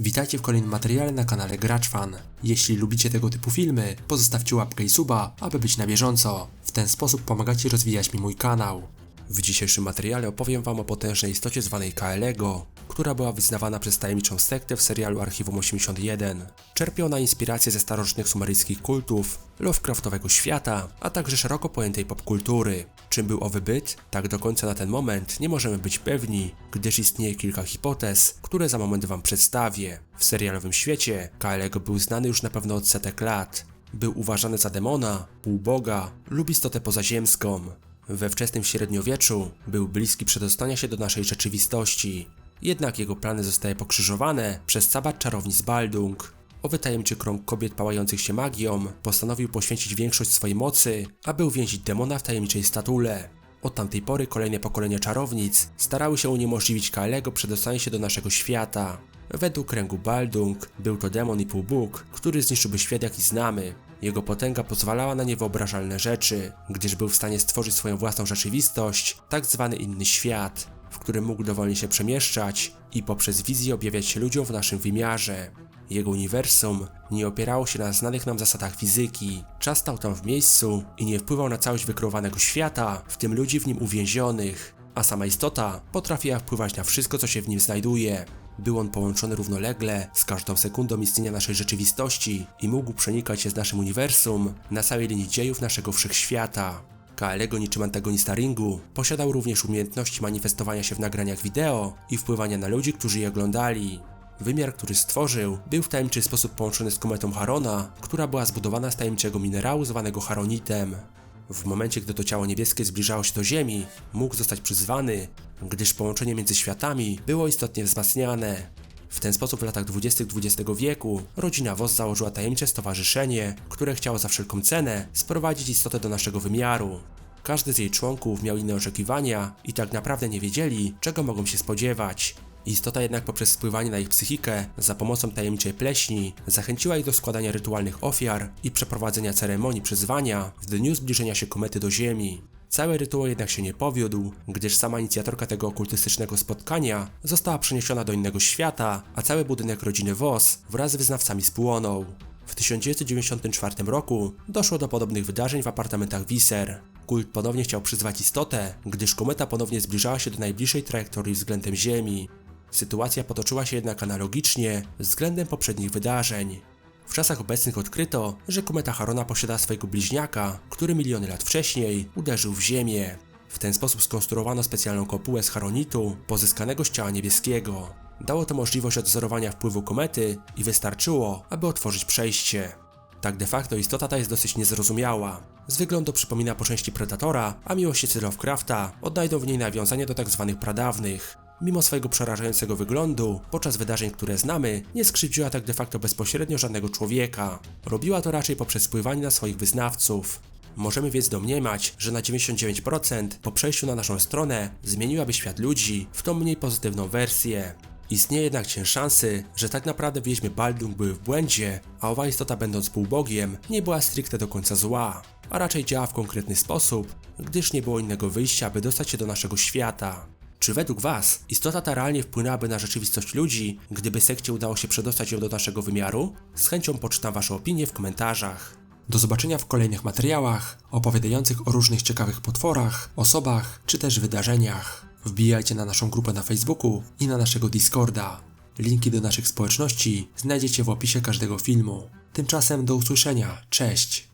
Witajcie w kolejnym materiale na kanale GraczFan. Jeśli lubicie tego typu filmy, pozostawcie łapkę i suba, aby być na bieżąco. W ten sposób pomagacie rozwijać mi mój kanał. W dzisiejszym materiale opowiem wam o potężnej istocie zwanej Kaelego, która była wyznawana przez tajemniczą sektę w serialu Archiwum 81. Czerpie ona inspirację ze starożytnych sumeryjskich kultów, Lovecraftowego świata, a także szeroko pojętej popkultury. Czym był owy byt? Tak do końca na ten moment nie możemy być pewni, gdyż istnieje kilka hipotez, które za moment wam przedstawię. W serialowym świecie Kaelego był znany już na pewno od setek lat. Był uważany za demona, półboga lub istotę pozaziemską. We wczesnym średniowieczu był bliski przedostania się do naszej rzeczywistości. Jednak jego plany zostały pokrzyżowane przez sabat czarownic Baldung. Owy tajemniczy krąg kobiet pałających się magią postanowił poświęcić większość swojej mocy, aby uwięzić demona w tajemniczej statule. Od tamtej pory kolejne pokolenia czarownic starały się uniemożliwić Kaelego przedostanie się do naszego świata. Według kręgu Baldung był to demon i półbóg, który zniszczyłby świat jaki znamy. Jego potęga pozwalała na niewyobrażalne rzeczy, gdyż był w stanie stworzyć swoją własną rzeczywistość, tak zwany inny świat, w którym mógł dowolnie się przemieszczać i poprzez wizję objawiać się ludziom w naszym wymiarze. Jego uniwersum nie opierało się na znanych nam zasadach fizyki. Czas stał tam w miejscu i nie wpływał na całość wykreowanego świata, w tym ludzi w nim uwięzionych, a sama istota potrafiła wpływać na wszystko, co się w nim znajduje. Był on połączony równolegle z każdą sekundą istnienia naszej rzeczywistości i mógł przenikać się z naszym uniwersum na całej linii dziejów naszego wszechświata. Kaelego niczym antagonista ringu posiadał również umiejętności manifestowania się w nagraniach wideo i wpływania na ludzi, którzy je oglądali. Wymiar, który stworzył, był w tajemniczy sposób połączony z kometą Harona, która była zbudowana z tajemniczego minerału zwanego Haronitem. W momencie, gdy to ciało niebieskie zbliżało się do Ziemi, mógł zostać przyzwany, gdyż połączenie między światami było istotnie wzmacniane. W ten sposób w latach 20. XX wieku rodzina Voss założyła tajemnicze stowarzyszenie, które chciało za wszelką cenę sprowadzić istotę do naszego wymiaru. Każdy z jej członków miał inne oczekiwania i tak naprawdę nie wiedzieli, czego mogą się spodziewać. Istota jednak poprzez wpływanie na ich psychikę za pomocą tajemniczej pleśni zachęciła ich do składania rytualnych ofiar i przeprowadzenia ceremonii przyzwania w dniu zbliżenia się komety do Ziemi. Cały rytuał jednak się nie powiódł, gdyż sama inicjatorka tego okultystycznego spotkania została przeniesiona do innego świata, a cały budynek rodziny Voss wraz z wyznawcami spłonął. W 1994 roku doszło do podobnych wydarzeń w apartamentach Viser. Kult ponownie chciał przyzwać istotę, gdyż kometa ponownie zbliżała się do najbliższej trajektorii względem Ziemi. Sytuacja potoczyła się jednak analogicznie względem poprzednich wydarzeń. W czasach obecnych odkryto, że kometa Harona posiada swojego bliźniaka, który miliony lat wcześniej uderzył w Ziemię. W ten sposób skonstruowano specjalną kopułę z Haronitu pozyskanego z ciała niebieskiego. Dało to możliwość odzorowania wpływu komety i wystarczyło, aby otworzyć przejście. Tak de facto istota ta jest dosyć niezrozumiała. Z wyglądu przypomina po części Predatora, a miłośnicy Lovecrafta odnajdą w niej nawiązania do tzw. Tak pradawnych. Mimo swojego przerażającego wyglądu, podczas wydarzeń, które znamy, nie skrzywdziła tak de facto bezpośrednio żadnego człowieka. Robiła to raczej poprzez wpływanie na swoich wyznawców. Możemy więc domniemać, że na 99% po przejściu na naszą stronę zmieniłaby świat ludzi w tą mniej pozytywną wersję. Istnieje jednak cień szansy, że tak naprawdę wiedźmy Baldung były w błędzie, a owa istota będąc półbogiem nie była stricte do końca zła, a raczej działa w konkretny sposób, gdyż nie było innego wyjścia, aby dostać się do naszego świata. Czy według Was istota ta realnie wpłynęłaby na rzeczywistość ludzi, gdyby sekcie udało się przedostać ją do naszego wymiaru? Z chęcią poczytam Wasze opinie w komentarzach. Do zobaczenia w kolejnych materiałach opowiadających o różnych ciekawych potworach, osobach czy też wydarzeniach. Wbijajcie na naszą grupę na Facebooku i na naszego Discorda. Linki do naszych społeczności znajdziecie w opisie każdego filmu. Tymczasem do usłyszenia. Cześć!